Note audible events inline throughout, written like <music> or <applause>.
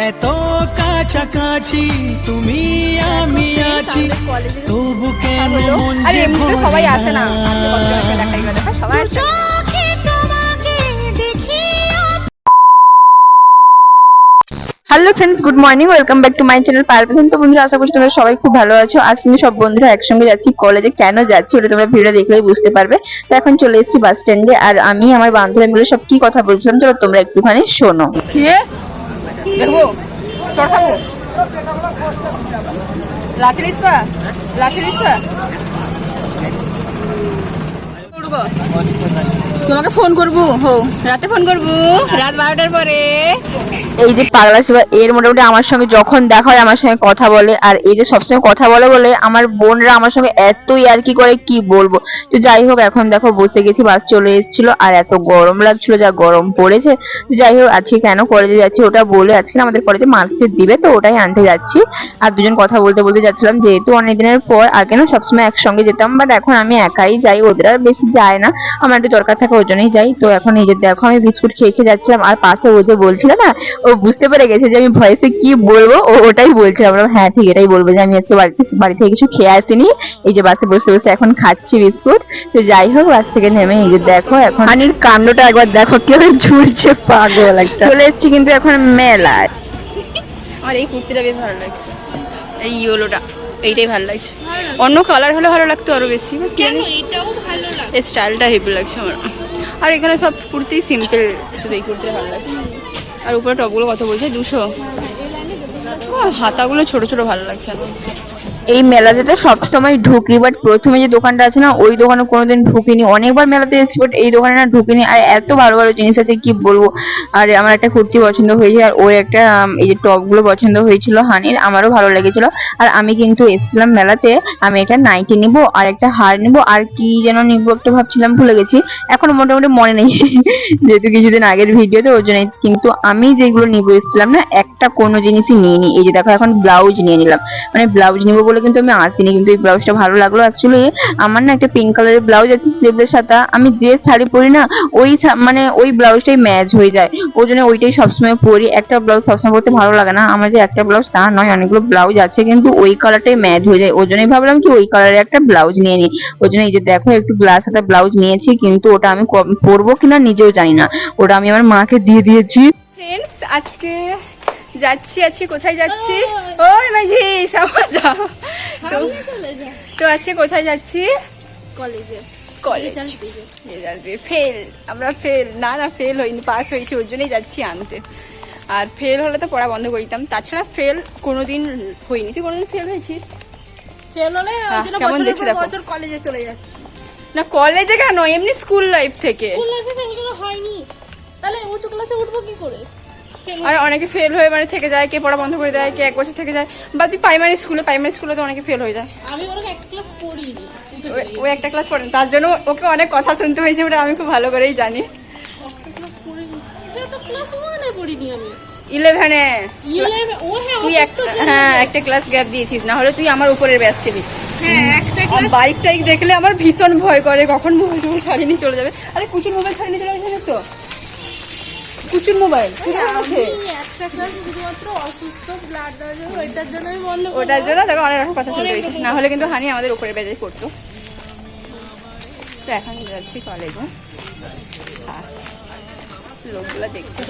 এত কাছাকাছি তুমি আমি আছি তবু কেন মন আরে যে এমনিতে সবাই আসে না সবাই আসে hello friends good morning welcome back to my channel পারপেশন তো বন্ধুরা আশা করছি তোমরা সবাই খুব ভালো আছো। আজ কিন্তু সব বন্ধুরা একসঙ্গে যাচ্ছি কলেজে কেন যাচ্ছি ওটা তোমরা ভিডিও দেখলেই বুঝতে পারবে। তো এখন চলে এসেছি বাস স্ট্যান্ডে আর আমি আমার বান্ধবী মিলে সব কি কথা বলছিলাম চলো তোমরা একটুখানি শোনো। দেখব। চড় খাব? লাঠি লিসপা লাঠি লিসপা তোমাকে ফোন করব, হো, রাতে ফোন করব, রাত বারোটার পরে। এই যে পাগলা শিবা এর মোটামুটি আমার সঙ্গে যখন দেখা হয়, আমার সঙ্গে কথা বলে, আর এই যে সবসময় কথা বলে বলে আমার বোনরা আমার সঙ্গে এতই আর কি করে, কি বলব? তো যাই হোক, এখন দেখো বসে গেছি, বাস চলে এসেছিল, আর এত গরম লাগছিল, যা গরম পড়েছে। তো যাই হোক, আজকে কেন কলেজে যাচ্ছি ওটা বলে, আজকে আমাদের কলেজে মার্কশিট দিবে, তো ওটাই আনতে যাচ্ছি। আর দুজন কথা বলতে বলতে যাচ্ছিলাম, যেহেতু অনেক দিনের পর, আগে না সবসময় একসঙ্গে যেতাম বাট এখন আমি একাই যাই, ওদের বেশি যায় না। আমার একটু দরকার থাকে ওই জন্যই যাই। তো এখন এই যে দেখো আমি বিস্কুট খেয়ে খেয়ে যাচ্ছিলাম আর পাশে ও যে বলছিল না ও বুঝতে পেরে গেছে যে আমি ভয়েসে কি বলব ও ওটাই বলছে। আমরা হ্যাঁ ঠিক এটাই বলব যে আমি হচ্ছে বাড়িতে বাড়ি থেকে কিছু খেয়ে আসিনি। এই যে বাসে বসে বসে এখন খাচ্ছি বিস্কুট। তো যাই হোক বাস থেকে নেমে এই যে দেখো এখন আনির কাণ্ডটা একবার দেখো কীভাবে ঝুলছে পাগল একটা। চলে এসেছি কিন্তু এখন মেলায়। আমার এই কুর্তিটা বেশ ভালো লাগছে এই ইয়েলোটা এইটাই ভালো লাগছে। অন্য কালার হলে ভালো লাগতো আরও বেশি কেন এটাও ভালো লাগে এই স্টাইলটা হেভি লাগছে আমার। আর এখানে সব কুর্তি সিম্পল শুধু এই কুর্তি ভালো লাগছে। আর উপরে টপগুলো কথা বলছে দুশো। হাতাগুলো ছোট ছোট ভালো লাগছে আমার। এই মেলাতে তো সবসময় ঢুকি বাট প্রথমে যে দোকানটা আছে না, ওই দোকানে কোনোদিন ঢুকিনি। অনেকবার মেলাতে এসেছি বাট এই দোকানে না ঢুকিনি। আর এত ভালো ভালো জিনিস আছে, কি বলব? আর আমার একটা কুর্তি পছন্দ হয়েছে, আর ওর একটা এই যে টপগুলো পছন্দ হয়েছিল, হানির, আমারও ভালো লেগেছিল। আর আমি কিন্তু এসেছিলাম মেলাতে, আমি একটা নাইটি নিব, আর একটা হার নিব, আর কি যেন নিব একটা ভাবছিলাম, ভুলে গেছি। এখন মোটামুটি মনে নেই, <laughs> যেহেতু কিছুদিন আগের ভিডিওতে ওই জন্য কিন্তু আমি যেগুলো নিব, এসেছিলাম না, একটা কোনো জিনিসই নিইনি। এই যে দেখো, এখন ব্লাউজ নিয়ে নিলাম। মানে ব্লাউজ নিব বলে কিন্তু আমি আসিনি, কিন্তু এই ব্লাউজটা ভালো লাগল অ্যাকচুয়ালি আমার না একটা পিঙ্ক কালারের ব্লাউজ আছে স্লিভলেস সাথে। আমি যে শাড়ি পরি না, ওই মানে ওই ব্লাউজটাই ম্যাচ হয়ে যায়। ওই জন্য ওইটাই সবসময় পরি। একটা ব্লাউজ সবসময় পরতে ভালো লাগে না। আমার যে একটা ব্লাউজ তা নয়, অনেকগুলো ব্লাউজ আছে, কিন্তু ওই কালারটাই ম্যাচ হয়ে যায়। ওই জন্যই ভাবলাম কি ওই কালারের একটা ব্লাউজ নিয়ে নিই ওই জন্য এই যে দেখো, একটু গ্লাস হাতে ব্লাউজ নিয়েছি, কিন্তু ওটা আমি পরবো কিনা নিজেও জানি না। ওটা আমি আমার মাকে দিয়ে দিয়েছি। ফ্রেন্ডস আজকে যাচ্ছি আছি কোথায় যাচ্ছি? ওই মাঝি সামা যাও তো আজকে কোথায় যাচ্ছি? কলেজে। কলেজ। ফেল আমরা ফেল না না ফেল হইনি পাস হয়েছি ওর জন্যই যাচ্ছি আনতে। আর ফেল হলে তো পড়া বন্ধ করে দিতাম। তাছাড়া ফেল কোনোদিন হইনি। তুই কোনোদিন ফেল হয়েছিস? ফেল হলে কেমন দেখছি পর দেখো। বছর কলেজে চলে যাচ্ছে। না কলেজে কেন? এমনি স্কুল লাইফ থেকে। স্কুল লাইফে ফেল হয়নি। তাহলে উঁচু ক্লাসে উঠবো কি করে? আর অনেকে ফেল হয়ে মানে থেকে যায় কে পড়া বন্ধ করে দেয় কে এক বছর থেকে যায়। বা তুই প্রাইমারি স্কুলে প্রাইমারি স্কুলে তো অনেকে ফেল হয়ে যায়। আমি ওরকম একটা ক্লাস উঠে ও- একটা ক্লাস পড়েন তার জন্য ওকে অনেক কথা শুনতে হয়েছে ওটা আমি খুব ভালো করেই জানি। একটা ক্লাস পড়িনি সে তো ক্লাস ওয়ানে পড়িনি আমি। ইলেভেনে হ্যাঁ তুই একটা হ্যাঁ একটা ক্লাস গ্যাপ দিয়েছিস। না হলে তুই আমার উপরের ব্যাচ ছিলি। হ্যাঁ বাইক টাইক দেখলে আমার ভীষণ ভয় করে। কখন মোবাইল টোবাইল ছাড়িয়ে চলে যাবে। আরে কুচুর মোবাইল ছাড়িয়ে নিয়ে চলে যাবে জানিস তো? কুচুর মোবাইল বন্ধ করব। ওটার জন্য তোকে অনেক রকম কথা শুনতে হয়েছে না হলে কিন্তু হানি আমাদের উপরে বেজাই পড়তো। তো এখন যাচ্ছি কলেজে হ্যাঁ লোকগুলো দেখছি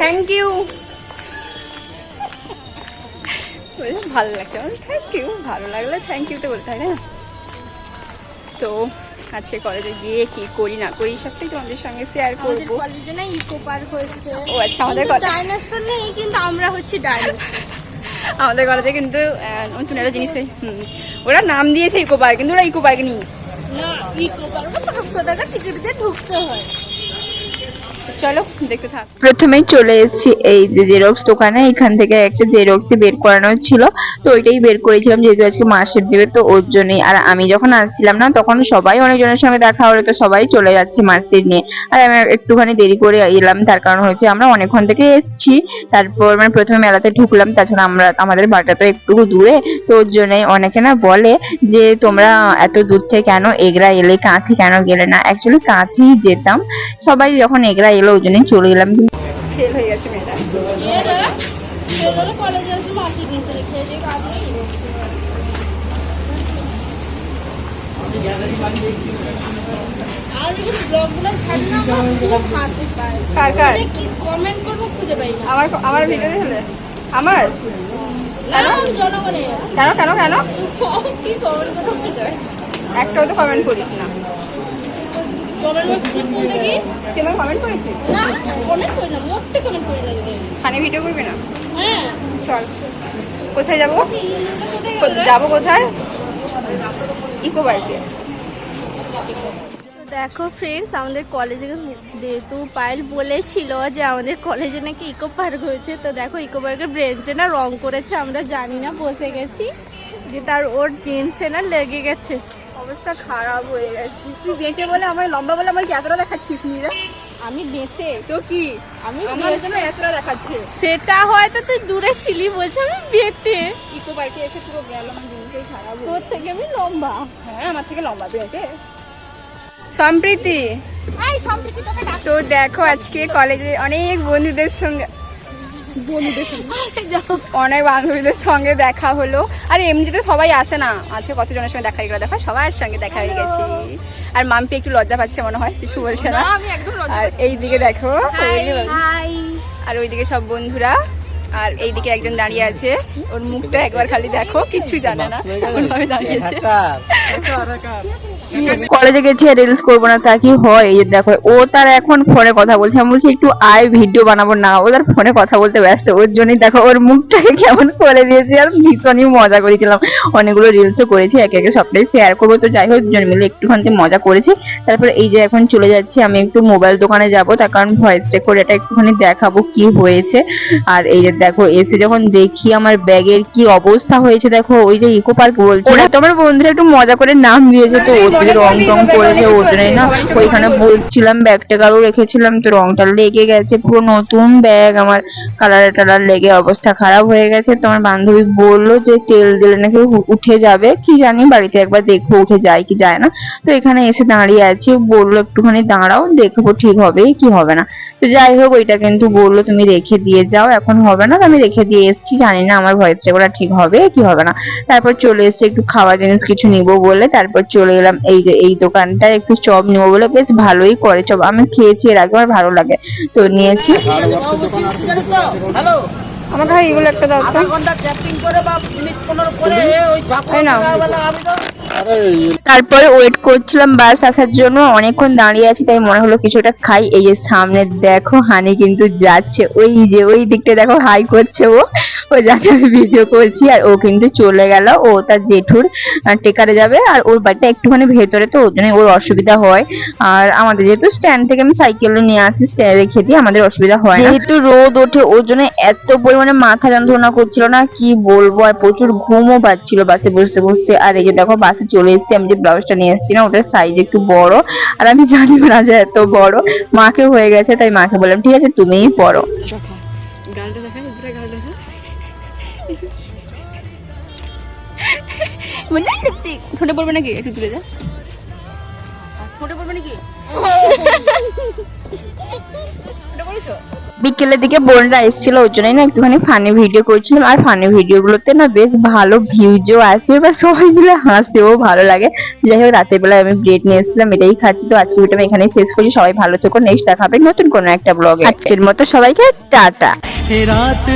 থ্যাংক ইউ ভালো লাগছে। আমার থ্যাংক ইউ ভালো লাগলে থ্যাংক ইউ তো বলতে হয় না? তো আজকে কলেজে গিয়ে কি করি না করি সবটাই তোমাদের সঙ্গে শেয়ার আমাদের করব কলেজে না ইকো পার্ক হয়েছে। ও আচ্ছা আমাদের কলেজ ডাইনোসর নেই কিন্তু আমরা হচ্ছি ডাইনোসর <laughs> আমাদের কলেজে কিন্তু নতুন একটা জিনিস হয়। ওরা নাম দিয়েছে ইকো পার্ক কিন্তু ওরা ইকো পার্ক নেই। না ইকো পার্কে পাঁচশো টাকা টিকিট দিয়ে ঢুকতে হয়। চলো, দেখতে থাক। প্রথমেই চলে এসেছি এই যে জেরক্স দোকানে, এখান থেকে একটা জেরক্সই বের করানো ছিল। তো ওইটাই বের করেছিলাম, যেহেতু আজকে মার্কশিট দেবে, তো ওর জন্যই। আর আমি যখন আসছিলাম না, তখন সবাই অনেকজনের সঙ্গে দেখা হলো, তো সবাই চলে যাচ্ছে মার্কশিট নিয়ে। আর আমি একটুখানি দেরি করে এলাম, তার কারণ হচ্ছে আমরা অনেকক্ষণ থেকে এসেছি। তারপর মানে প্রথমে মেলাতে ঢুকলাম, তাছাড়া আমরা, আমাদের বাড়িটা তো একটু দূরে। তো ওর জন্যই অনেকে না বলে যে, তোমরা এত দূর থেকে কেন, এগরা এলে কাঁথি কেন গেলে না? অ্যাকচুয়ালি কাঁথি যেতাম। সবাই যখন এগরা গেলো ওই জন্যই চলে গেলাম কিন্তু ফেল হয়ে গেছে মেয়েটা। আমার খুব হাসি পায় কার? কার? কি কমেন্ট করব খুঁজে পাই না আমার? আমার ভিডিও দেখলে কেন কেন কেন? পাই <laughs> একটাও তো কমেন্ট করিস না। ভিডিও করবি না? হ্যাঁ। চল। কোথায় যাব? যাব কোথায়? ইকো পার্কে। দেখো ফ্রেন্ডস আমাদের কলেজে যেহেতু পায়েল বলেছিল যে আমাদের কলেজে নাকি ইকো পার্ক হয়েছে তো দেখো ইকো পার্কের ব্রেঞ্চে না রং করেছে আমরা জানি না বসে গেছি। যে তার ওর জিন্সে না লেগে গেছে। অবস্থা খারাপ হয়ে গেছে। তুই বেঁটে বলে আমার লম্বা বলে আমার কি এতটা দেখাচ্ছিস নি রে আমি বেঁটে? তো কি? আমি আমার জন্য এতটা দেখাচ্ছে। সেটা হয়তো তুই দূরে ছিলি বলছি আমি বেঁটে। ইকো পার্কে এসে পুরো গেল আমার জিনিসটাই খারাপ তোর থেকে আমি লম্বা। হ্যাঁ আমার থেকে লম্বা বেঁটে। সম্প্রীতি তো দেখো আজকে কলেজে অনেক বন্ধুদের সঙ্গে অনেক বান্ধবীদের সঙ্গে দেখা হলো। আর এমনিতে সবাই আসে না। আছে কতজনের সঙ্গে দেখা হয়ে গেলো? দেখা সবার সঙ্গে দেখা হয়ে গেছে। আর মাম্পি একটু লজ্জা পাচ্ছে মনে হয় কিছু বলছে না। আর এইদিকে দেখো আর ওইদিকে সব বন্ধুরা। আর এইদিকে একজন দাঁড়িয়ে আছে। ওর মুখটা একবার খালি দেখো, কিচ্ছু জানে না ওইভাবে দাঁড়িয়েছে। কলেজে গেছি রিলস করব না, তা কি হয়? এই দেখো, ও তার এখন ফোনে কথা বলছে। আমি বলছি, একটু আয় ভিডিও বানাবো। না, ও তার ফোনে কথা বলতে ব্যস্ত। ওর জন্যই দেখো, ওর মুখটাকে কেমন করে দিয়েছি। আর ভীষণই মজা করেছিলাম। অনেকগুলো রিলসও করেছি, একে একে সবটাই শেয়ার করব। তো যাই হোক, দুজন মিলে একটুখানি মজা করেছি। তারপর এই যে এখন চলে যাচ্ছি, আমি একটু মোবাইল দোকানে যাব। তার কারণ ভয়েস রেকর্ড এটা একটুখানি দেখাবো কি হয়েছে। আর এই যে দেখো এসে যখন দেখি আমার ব্যাগের কি অবস্থা হয়েছে দেখো ওই যে ইকো পার্ক বলছে না তোমার বন্ধুরা একটু মজা করে নাম দিয়েছে তো ওদের রং টং করেছে ওজন্যই না? ওইখানে বলছিলাম ব্যাগটা কারও রেখেছিলাম তো রংটা লেগে গেছে পুরো নতুন ব্যাগ আমার কালার টালার লেগে অবস্থা খারাপ হয়ে গেছে তোমার বান্ধবী বলল যে তেল দিলে নাকি উঠে যাবে কি জানি বাড়িতে একবার দেখব উঠে যায় কি যায় না তো এখানে এসে দাঁড়িয়ে আছি বলল একটুখানি দাঁড়াও দেখব ঠিক হবে কি হবে না। তো যাই হোক ওইটা কিন্তু বলল তুমি রেখে দিয়ে যাও এখন হবে না। তো আমি রেখে দিয়ে এসেছি জানি না আমার ভয়েস রেকর্ডটা ঠিক হবে কি হবে না। তারপর চলে এসেছি একটু খাওয়া জিনিস কিছু নিব বলে তারপর চলে গেলাম এই যে এই দোকানটা একটু চপ নিব বলে বেশ ভালোই করে চপ আমি খেয়েছি এর আগে আমার ভালো লাগে। তো নিয়েছি। হ্যালো আমাকে হয় এগুলো একটা দাও তারপরে ওয়েট করছিলাম বাস আসার জন্য অনেকক্ষণ দাঁড়িয়ে আছি তাই মনে হলো কিছুটা খাই। এই যে সামনে দেখো হানি কিন্তু যাচ্ছে। ওই যে ওই দিকটা দেখো হাই করছে ও। ও যাকে আমি ভিডিও করছি আর ও কিন্তু চলে গেল। ও তার জেঠুর টেকারে যাবে আর ওর বাড়িটা একটুখানি ভেতরে তো ওর জন্য ওর অসুবিধা হয়। আর আমাদের যেহেতু স্ট্যান্ড থেকে আমি সাইকেল নিয়ে আসি স্ট্যান্ডে রেখে দিই আমাদের অসুবিধা হয় না। যেহেতু রোদ ওঠে ওর জন্য এত পরিমাণে মাথা যন্ত্রণা করছিল না কি বলব? আর প্রচুর ঘুমও পাচ্ছিল বাসে বসতে বসতে। আর এই যে দেখো বাসে চলে এসেছি আমি যে ব্লাউজটা নিয়ে এসেছি না ওটার সাইজ একটু বড়। আর আমি জানি না যে এত বড়। মাকে হয়ে গেছে তাই মাকে বললাম ঠিক আছে তুমিই পড়ো। গালটা দেখা উপরে গাল দেখা। মানে লিপস্টিক ঠোঁটে পড়বে নাকি? একটু দূরে যা। ঠোঁটে পড়বে নাকি? <laughs> ঠোঁটে পড়েছো? বিকেলের দিকে বোনরা এসেছিল, ওর জন্যই না একটুখানি ফানি ভিডিও করছিলাম। আর ফানি ভিডিওগুলোতে না বেশ ভালো ভিউজও আসে বা সবাই মিলে হাসেও, ভালো লাগে। যাই হোক, রাতের বেলায় আমি ব্রেড নিয়ে এসেছিলাম, এটাই খাচ্ছি। তো আজকে ভিডিও আমি এখানেই শেষ করছি। সবাই ভালো থেকো নেক্সট দেখা হবে নতুন কোনো একটা ব্লগে আজকের মতো সবাইকে টাটা। রাত